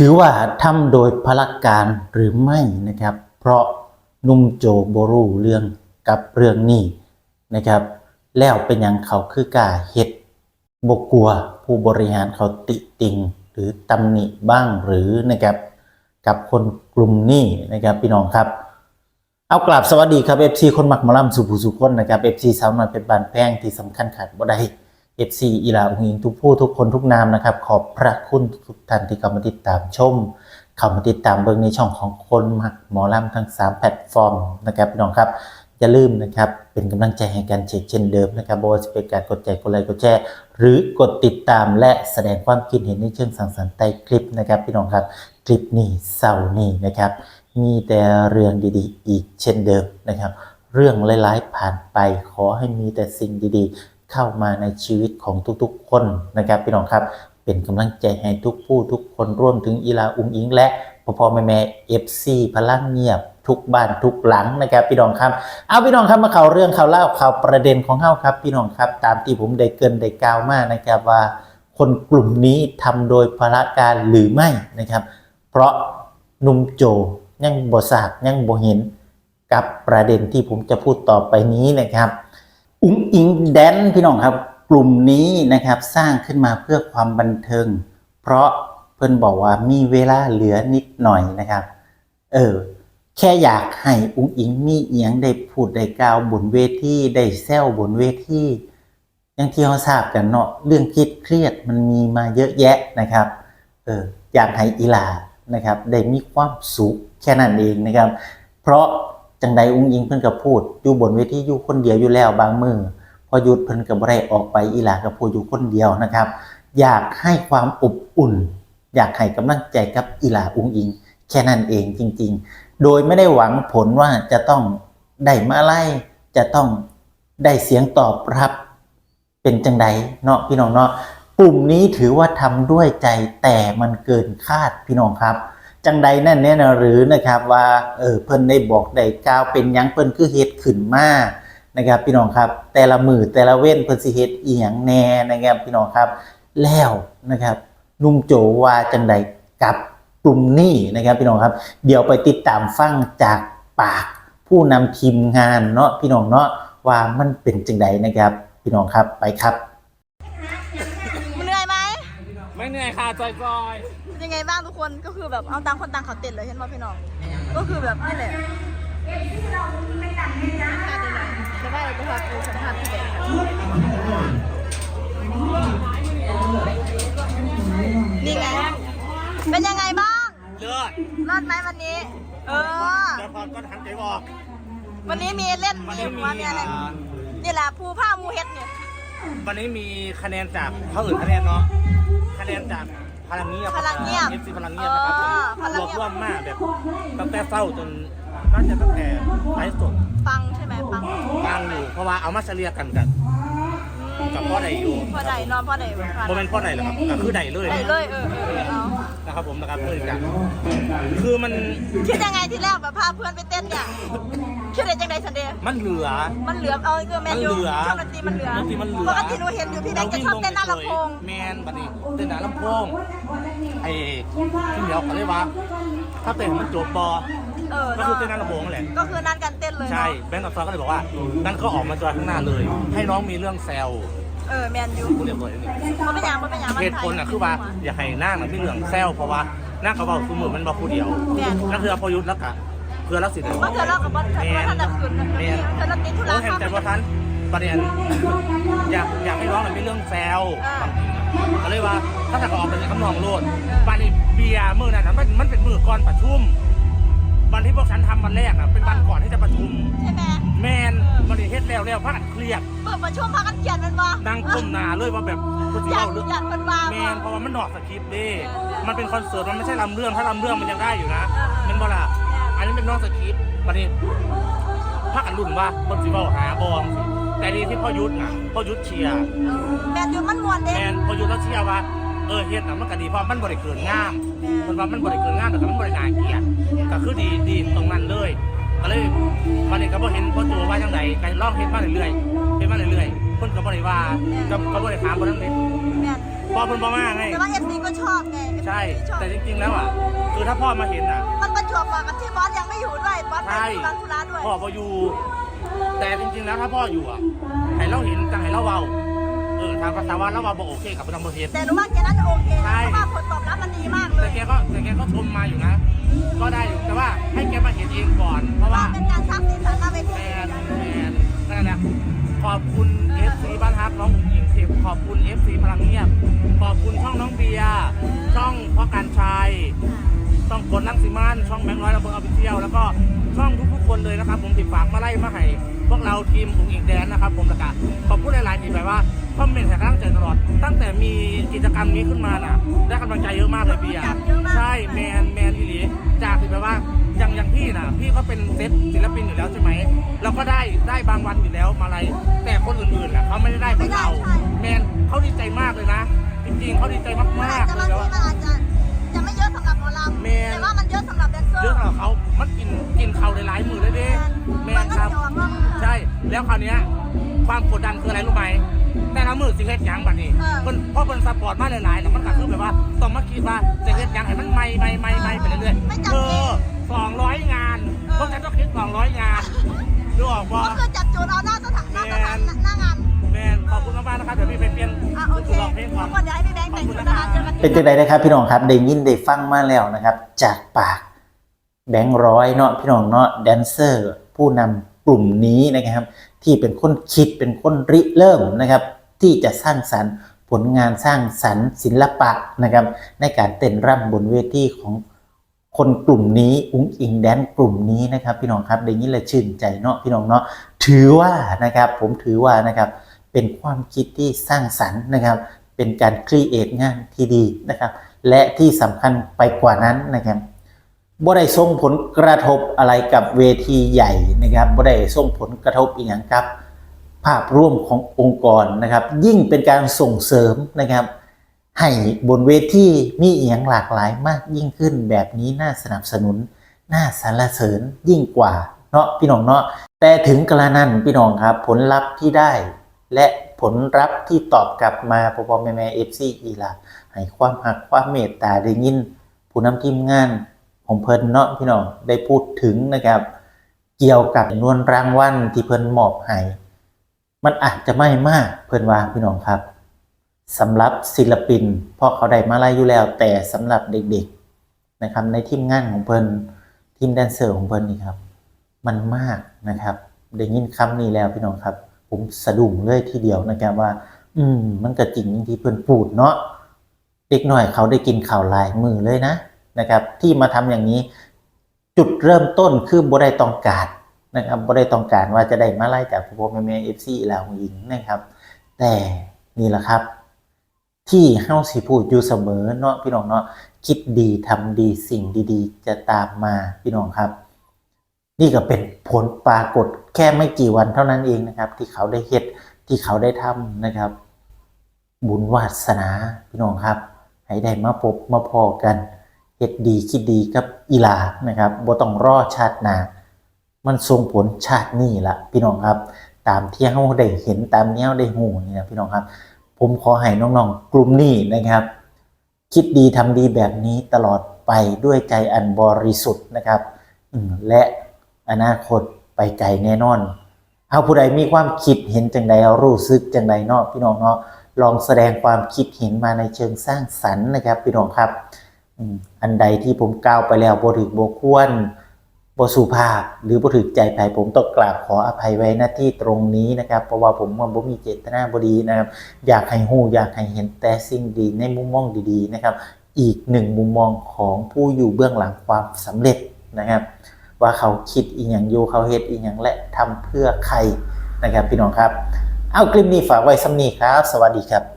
ถือว่าทำโดยพละการหรือไม่นะครับ เพราะนุ่มโจโบรูเรื่องกับเรื่องนี้นะครับ แล้วเป็นอย่างเขาคือกาเฮ็ดบกกลัวผู้บริหารเขาติติงหรือตำหนิบ้างหรือนะครับกับคนกลุ่มนี้นะครับพี่น้องครับ เอากลับสวัสดีครับ FC คนหมักมอลำสุภูสุคนนะครับ FC สาวน้อยเป็นบานแป้งที่สำคัญขาดบ่ได้ FC อีลาอุงอิงทุกผู้ทุกคนทุกนามนะครับ ขอบพระคุณทุกท่านที่เข้ามาติดตามชมเข้ามาติดตามเบิ่งในช่องของคนมักหมอลำทั้ง 3 แพลตฟอร์มนะครับพี่น้องครับอย่าลืมนะครับเป็นกำลังใจให้กันเช่นเช่นเดิมนะครับบ่ว่าจะเป็นการกดใจกดไลค์กดแชร์หรือกดติดตามและแสดงความคิดเห็นในเชิงสังสรรค์ใต้คลิปนะครับพี่น้องครับคลิปนี้เศร้านี้นะครับ มีแต่เรื่องดีๆ อีกเช่นเดิมนะครับ เรื่องร้ายๆผ่านไปขอให้มีแต่สิ่งดีๆ เข้ามาในชีวิตของทุกๆ คนนะครับพี่น้องครับ เป็นกำลังใจให้ทุกผู้ทุกคนร่วมถึงอีลาอุงอิง และพ่อพ่อแม่แม่เอฟซีพลังเงียบทุกบ้านทุกหลังนะครับพี่น้องครับ เอาพี่น้องครับมาข่าวเรื่องข่าวเล่าข่าวประเด็นของเฮาครับ พี่น้องครับ ตามที่ผมได้เกินได้กล่าวมานะครับว่า คนกลุ่มนี้ทำโดยพละการหรือไม่นะครับ เพราะนุ่มโจยังบ่ทราบยังบ่เห็นกับประเด็นที่ผมจะพูดต่อไปนี้นะครับ อุ้งอิงแดนพี่น้องครับ กลุ่มนี้นะครับสร้างขึ้นมาเพื่อความบันเทิง เพราะเพิ่อนบอกว่ามีเวลาเหลือนิดหน่อยนะครับ เออ แค่อยากให้อุ้งอิงมีเอียงได้พูดได้กล่าวบนเวทีได้แซวบนเวทีอย่างที่เราทราบกันเนาะเรื่องคิดเครียดมันมีมาเยอะแยะนะครับ เอออยากให้อีลานะครับ ได้มีความสุขแค่นั้นเองนะครับ เพราะ จังใดอุ้งยิงเพิ่นก็พูดอยู่บนเวทีอยู่คนเดียวอยู่แล้วบางมือพอหยุดเพิ่นก็บ่ได้ออกไปอีหลาก็พูดอยู่คนเดียวนะครับ อยากให้ความอบอุ่น อยากให้กำลังใจกับอีหลาอุ้งอิง แค่นั้นเองจริง ๆ โดยไม่ได้หวังผลว่าจะต้องได้มาไล่จะต้องได้เสียงตอบรับ เป็นจังใดเนาะพี่น้องเนาะกลุ่มนี้ถือว่าทำด้วยใจแต่มันเกินคาดพี่น้องครับ จังใดนั่นเนี่ยนหรือนะครับว่าเออเพิ่นได้บอกได้กล่าวเป็นยังเพิ่นคือเฮ็ดขึ้นมานะครับพี่น้องครับ แต่ละมือแต่ละเว้นเพิ่นสิเฮ็ดอีหยังแน่นะครับพี่น้องครับ แล้วนะครับนุ่มโจว่าจังใดกับกลุ่มนี้นะครับพี่น้องครับ เดี๋ยวไปติดตามฟังจากปากผู้นำทีมงานเนาะพี่น้องเนาะว่ามันเป็นจังใดนะครับ พี่น้องครับไปครับ มันเหนื่อยไหม ไม่เหนื่อยค่ะจอยจอยเป็นยังไงบ้างทุกคนก็คือแบบเอาต่างคนต่างเขาเต้นเลยเห็นไหมพี่น้อง ก็คือแบบนี่แหละจะว่าเราจะพาไปสัมภาษณ์ที่ไหนกันนี่ไง เป็นยังไงบ้างเลือดรอดไหมวันนี้ เออ เดี๋ยวพอก็หันใจบอกวันนี้มีเล่นวันมีนี้มีว่ามีอะไรอ่านี่แหละภูผ้ามูเฮ็ดเนี่ยวันนี้มีคะแนนจากเขาอื่นคะแนนเนาะ คะแนนจากพลังเงียบพลังเงียบ เอฟซีพลังเงียบนะครับเออพลัรงวมเงียบร่วมมากแบบตั้งแต่เศร้าจนน่าจะตั้งแต่ไลฟ์สดฟังใช่ไหมฟังกลางอยู่เพราะว่าเอามาเฉลี่ยกันกัน กับพ่อใดอยู่พ่อใดนอนพ่อใดโมเมนต์พ่อใดหรอกครับก็คือใดเลยใดเลยเออเออเอานะ ครับผมนะครับเพื่อนกันคือมันคิดยังไงที่แรกแบบพาเพื่อนไปเต้นเนี่ยคิดได้จังไดสันเดย์มันเหลือ มันเหลือเอาคือแมนยูมันเหลือช่วงดนตรีมันเหลือดนตรีมันเหลือปกติหนูเห็นอยู่พี่แดงจะชอบเต้นหน้าลำโพงแมนบัดนี้เต้นหน้าลำโพงไอ้ที่เหนียวเขาเรียกว่า ถ้าเต้นมันจบบอเออก็คือเต้นหน้าลำโพงนั่นแหละ ก็คือนัดกันเต้นเลยใช่เนาะแบงค์กับซอยก็เลยบอกว่า นั่นก็ออกมาจอยข้างหน้าเลย ให้น้องมีเรื่องแซว เออแมนยูกูเรียบร้อยแล้วนี่มันเป็นอย่างมันเป็นอย่างมันเหตุผลน่ะคือว่าอยากให้หน้ามันมีเรื่องแซวเพราะว่าหน้าเขาบอกคือมือมันบอกผู้เดียวแมนนั่นคืออภยุทธ์แล้วกะเพื่อรักสิทธิ์เมื่อเธอเล่ากับว่าแมนท่านจะคืนนะแมพี่นเธอติดธุโอ้ระเห็นใจว่าท่านประเด็นอยากอยากให้น้องมันมีเรื่องแซวก็เลยว่าถ้าจะออกเป็นคำนองโลดบานนี้เบียร์มือนั้นนะมันมันเป็นมือก่อนประชุม วันที่พวกฉันทำวันแรกนะเป็นวันก่อนที่จะประชุม ใช่ไหมแมนมันเฮ็ดแล้วแล้วพักเครียดเปิดประชุมพากันเขียนมันบ่นั่งก้มหน้าเลยว่าแบบกูจะอยากเล่าเรื่องอยากมันวางแมนเพราะว่ามันดอกสคริปต์เด้มันเป็นคอนเสิร์ตมันไม่ใช่ลำเรื่องถ้าลำเรื่องมันยังได้อยู่นะมันบ่ล่ะอันนี้เป็นนอกสคริปต์วันนี้พักกันรุ่นว่าคนสิเว้าหาบองสิแต่ดีที่พ่อยุทธนะพ่อยุทธเชียร์แมนยูมันมวนเด้แมนพออยู่แล้วเชื่อว่า เออเฮ็ดน่ะมันก็ดีเพราะมันบริเกินงามมันว่ามันบริเกินงามแต่ก็มันบริการเกียรติก็คือดีดีตรงนั้นเลย ก็เลยวันนี้ก็บ่เห็นพ่อโจว่าจังไดก็ลองเฮ็ดมาเรื่อยๆเฮ็ดมาเรื่อยๆคนก็บ่ได้ว่าก็ก็บ่ได้ถามบ่ทั้งนี้แมนพ่อเพิ่นบ่มาไงแต่ว่าเอฟซีก็ชอบไง FC ใช่ชอบแต่จริงๆแล้วอะคือถ้าพ่อมาเห็นอะ มันประจวบเหมาะกับที่บอสยังไม่อยู่ด้วยบอสไปใช่ธุระธุระด้วยพ่อก็อยู่แต่จริงๆแล้วถ้าพ่ออยู่อะให้เราเห็นจังให้เราเว้าเออทางภาษาว่าเราเว้าบ่โอเคกับทางประเทศแต่หนูว่าแกน่าจะโอเคใช่นะเพราะว่าผลตอบรับมันดีมากเลแต่ยแกก็แต่แกก็ชมมาอยู่นะ ก็ได้อยู่แต่ว่าให้แกมาเห็นเองก่อน เพราะว่าเป็นการสร้างสีสันหน้าเวแมทีนแมนนั่นแหละขอบคุณ FC บ้านฮักน้องหญิงสิบขอบคุณ FC พลังเงียบ ขอบคุณช่องน้องเบียร์ช่องพ่อการชัย ช่องกดลังสิมานช่องแบงค์ร้อยระเบิดออฟฟิเชียลแล้วก็ช่องทุกๆคนเลยนะครับ ผมติดฝากมาไล่มาให้พวก เราทีมอุ้งอิงแดนนะครับผมประกาศขอบคุณหลายๆที่แบบว่าคอมเมนต์ให้กำลังใจตลอด ตั้งแต่มีกิจกรรมนี้ขึ้นมาน่ะ ได้กำลังใจเยอะมากเลยพี่อะใช่แมนแมนอีหลีจากที่แบบว่าอย่างอย่างพี่น่ะ พี่ก็เป็นเซตศิลปินอยู่แล้วใช่ไหมเราก็ได้ได้บางวันอยู่แล้วมาอะไรแต่คนอื่นๆน่ะเขาไม่ได้ได้เหมือนเรา แมนเขาดีใจมากเลยนะ จริงๆเขาดีใจมมันาอากจๆจะเลยบางแบบว่าทีมันอาจจะจะไม่เยอะสำหรับหมอลำแมนแต่ว่ามันเยอะสำหรับแดนเซอร์เยอะสำหรับเขามันกินกินเขาหลายๆมือเลย แล้วคราวเนี้ยความกดดันคืออะไรรู้ไหมแต่ละมือสิเฮ็ดหยังบัดนี้เพิ่นเพราะเพิ่นซัพพอร์ตมาหลายๆแล้วมันก็คือแบบว่าต้องมาคิดว่าจะเฮ็ดหยังให้มันใหม่ใหม่ใหม่ใหม่ไปเรื่อยๆเออ200งานพวกฉันต้องคิด200งานดูออกบ่ ก็คือจับโจรเอาหน้าสถานหน้าสถานหน้างานแมนขอบคุณมากๆนะครับเดี๋ยวพี่ไปเปลี่ยนอะโอเคร้องเพลงก่ทุอนกคนเดี๋ยวให้พี่แบงค์แต่งชุดนะคะเจอกันเป็นจังไดนะครับพี่น้องครับได้ยินได้ฟังมาแล้วนะครับ จากปากแบงค์ร้อยเนาะพี่น้องเนาะแดนเซอร์ ผู้นำ กลุ่มนี้นะครับ ที่เป็นคนคิดเป็นคนริเริ่มนะครับ ที่จะสร้างสรรค์ผลงานสร้างสรรค์ศิลปะนะครับ ในการเต้นรำบนเวทีของคนกลุ่มนี้อุ้งอิงแดนกลุ่มนี้นะครับ พี่น้องครับได้ยินและชื่นใจเนาะพี่น้องเนาะถือว่านะครับผมถือว่านะครับเป็นความคิดที่สร้างสรรค์นะครับ เป็นการครีเอทงานที่ดีนะครับ และที่สำคัญไปกว่านั้นนะครับ บ่ได้ส่งผลกระทบอะไรกับเวทีใหญ่นะครับบ่ได้ส่งผลกระทบอีกอย่างกับ ภาพร่วมขององค์กรนะครับ ยิ่งเป็นการส่งเสริมนะครับ ให้บนเวทีมีเอียงหลากหลายมากยิ่งขึ้นแบบนี้น่าสนับสนุน น่าสรรเสริญยิ่งกว่าเนาะพี่น้องเนาะแต่ถึงกระนั้นพี่น้องครับ ผลลัพธ์ที่ได้ และผลลัพธ์ที่ตอบกลับมาพอพอแม่แม่เอฟซีอีละให้ความหักความเมตตาได้ยิน ผู้นำทีมงาน ของเพิ่นเนาะพี่น้องได้พูดถึงนะครับ เกี่ยวกับจำนวนรางวัลที่เพิ่นมอบให้มันอาจจะไม่มากเพิ่นว่าพี่น้องครับสำหรับศิลปินเพราะเขาได้มาไล่อยู่แล้ว แต่สำหรับเด็กๆนะครับ ในทีมงานของเพิ่นทีมแดนเซอร์ของเพิ่นนี่ครับ มันมากนะครับได้ยินคำนี้แล้วพี่น้องครับ ผมสะดุ้งเลยทีเดียวนะครับว่า อืม มันก็จริงอย่างที่เพิ่นพูดเนาะเด็กหน่อยเขาได้กินข่าวลายมือเลยนะ นะครับ ที่มาทำอย่างนี้ จุดเริ่มต้นคือบ่ได้ต้องการนะครับบ่ได้ต้องการว่าจะได้มาไล่จากพวกแม่แม่เอฟซีแล้วหญิงนะครับ แต่นี่แหละครับ ที่เฮาสิพูดอยู่เสมอเนาะพี่น้องเนาะคิดดีทำดีสิ่งดีๆ จะตามมาพี่น้องครับ นี่ก็เป็นผลปรากฏแค่ไม่กี่วันเท่านั้นเองนะครับ ที่เขาได้เฮ็ดที่เขาได้ทำนะครับ บุญวาสนาพี่น้องครับ ให้ได้มาพบมาพอกัน เฮ็ดดีคิดดีกับอีลานะครับบ่ต้องรอชาติหน้ามันส่งผลชาตินี้ละพี่น้องครับ ตามที่เฮาได้เห็นตามที่เฮาได้หูนี่นะพี่น้องครับ ผมขอให้น้องๆกลุ่มนี้นะครับ คิดดีทำดีแบบนี้ตลอดไปด้วยใจอันบริสุทธิ์นะครับและอนาคตไปไกลแน่นอนเอาผู้ใดมีความคิดเห็นจังใดเอารู้สึกจังใดเนาะพี่น้องเนาะลองแสดงความคิดเห็นมาในเชิงสร้างสรรค์นะครับ พี่น้องครับ อันใดที่ผมกล่าวไปแล้วบ่ถึกบ่ควรบ่สุภาพหรือบ่ถึกใจใครผมต้องกราบขออภัยไว้หน้าที่ตรงนี้นะครับ เพราะว่าผมว่าบ่มีเจตนาบ่ดีนะครับ อยากให้ฮู้อยากให้เห็นแต่สิ่งดีในมุมมองดีๆนะครับ อีกหนึ่งมุมมองของผู้อยู่เบื้องหลังความสำเร็จนะครับ ว่าเขาคิดอีหยังอยู่เขาเฮ็ดอีหยังและทำเพื่อใครนะครับพี่น้องครับ เอาคลิปนี้ฝากไว้สำนีครับ สวัสดีครับ